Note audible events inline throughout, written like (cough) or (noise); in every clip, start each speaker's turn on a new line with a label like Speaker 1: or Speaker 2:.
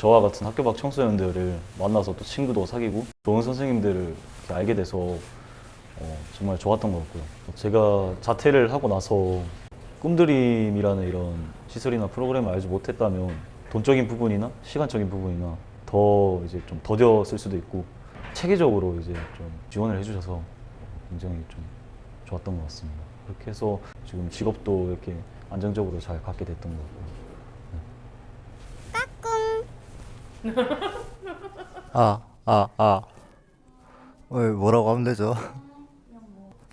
Speaker 1: 저와 같은 학교 밖 청소년들을 만나서 또 친구도 사귀고 좋은 선생님들을 이렇게 알게 돼서 어, 정말 좋았던 것 같고요. 제가 자퇴를 하고 나서 꿈드림이라는 이런 시설이나 프로그램을 알지 못했다면 돈적인 부분이나 시간적인 부분이나 더 이제 좀 더뎠을 수도 있고 체계적으로 이제 좀 지원을 해주셔서 굉장히 좀 좋았던 것 같습니다. 그렇게 해서 지금 직업도 이렇게 안정적으로 잘 갖게 됐던 것 같고요.
Speaker 2: 아, 아, 아. 어, 뭐라고 하면 되죠?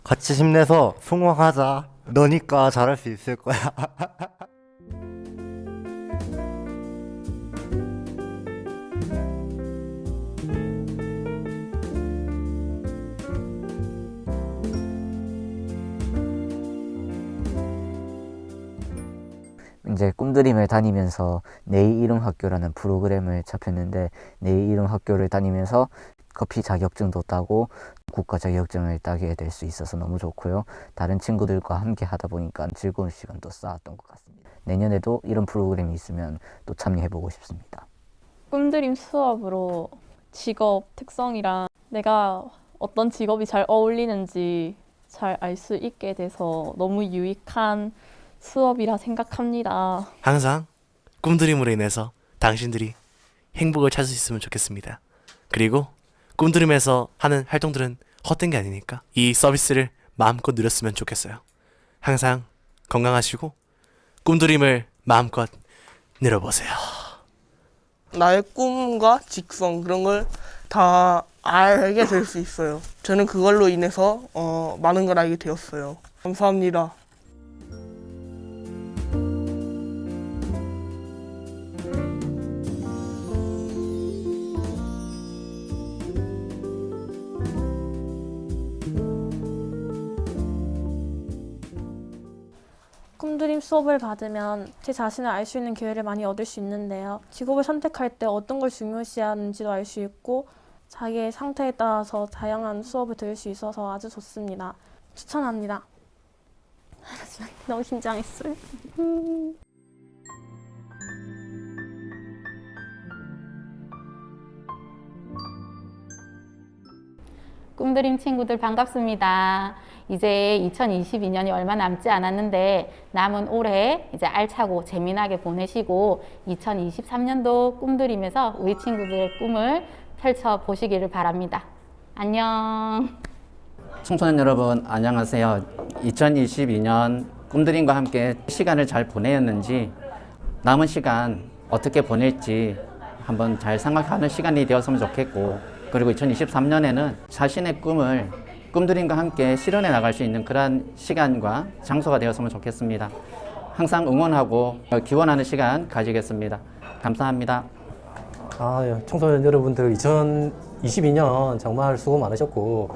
Speaker 2: 같이 힘내서 성공하자. 너니까 잘할 수 있을 거야. (laughs)
Speaker 3: 이제 꿈드림을 다니면서 내 이름 학교라는 프로그램을 잡혔는데 내 이름 학교를 다니면서 커피 자격증도 따고 국가 자격증을 따게 될 수 있어서 너무 좋고요. 다른 친구들과 함께 하다 보니까 즐거운 시간도 쌓았던 것 같습니다. 내년에도 이런 프로그램이 있으면 또 참여해보고 싶습니다.
Speaker 4: 꿈드림 수업으로 직업 특성이랑 내가 어떤 직업이 잘 어울리는지 잘 알 수 있게 돼서 너무 유익한 수업이라 생각합니다.
Speaker 5: 항상 꿈드림으로 인해서 당신들이 행복을 찾을 수 있으면 좋겠습니다. 그리고 꿈드림에서 하는 활동들은 헛된 게 아니니까 이 서비스를 마음껏 누렸으면 좋겠어요. 항상 건강하시고 꿈드림을 마음껏 누려보세요.
Speaker 6: 나의 꿈과 직성 그런 걸 다 알게 될 수 있어요. 저는 그걸로 인해서 어, 많은 걸 알게 되었어요. 감사합니다.
Speaker 7: 꿈드림 수업을 받으면 제 자신을 알 수 있는 기회를 많이 얻을 수 있는데요. 직업을 선택할 때 어떤 걸 중요시하는지도 알 수 있고 자기의 상태에 따라서 다양한 수업을 들을 수 있어서 아주 좋습니다. 추천합니다. (laughs) 너무 긴장했어요. (laughs)
Speaker 8: 꿈드림 친구들 반갑습니다. 이제 2022년이 얼마 남지 않았는데 남은 올해 이제 알차고 재미나게 보내시고 2023년도 꿈드림에서 우리 친구들의 꿈을 펼쳐 보시기를 바랍니다. 안녕.
Speaker 9: 청소년 여러분 안녕하세요. 2022년 꿈드림과 함께 시간을 잘 보내었는지 남은 시간 어떻게 보낼지 한번 잘 생각하는 시간이 되었으면 좋겠고 그리고 2023년에는 자신의 꿈을 꿈드림과 함께 실현해 나갈 수 있는 그러한 시간과 장소가 되었으면 좋겠습니다. 항상 응원하고 기원하는 시간 가지겠습니다. 감사합니다.
Speaker 10: 아, 예. 청소년 여러분들 2022년 정말 수고 많으셨고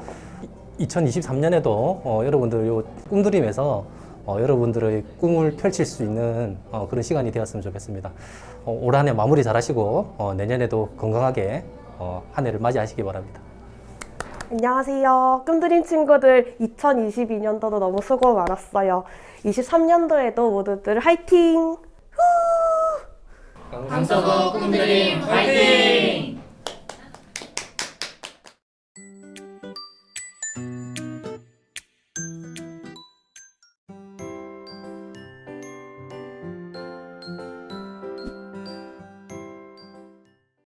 Speaker 10: 2023년에도 어, 여러분들 요 꿈드림에서 어, 여러분들의 꿈을 펼칠 수 있는 어, 그런 시간이 되었으면 좋겠습니다. 어, 올 한해 마무리 잘하시고 어, 내년에도 건강하게 어, 한 해를 맞이하시기 바랍니다.
Speaker 11: 안녕하세요. 꿈드림 친구들 2022년도도 너무 수고 많았어요. 23년도에도 모두들 화이팅!
Speaker 8: 강서구 꿈드림 화이팅!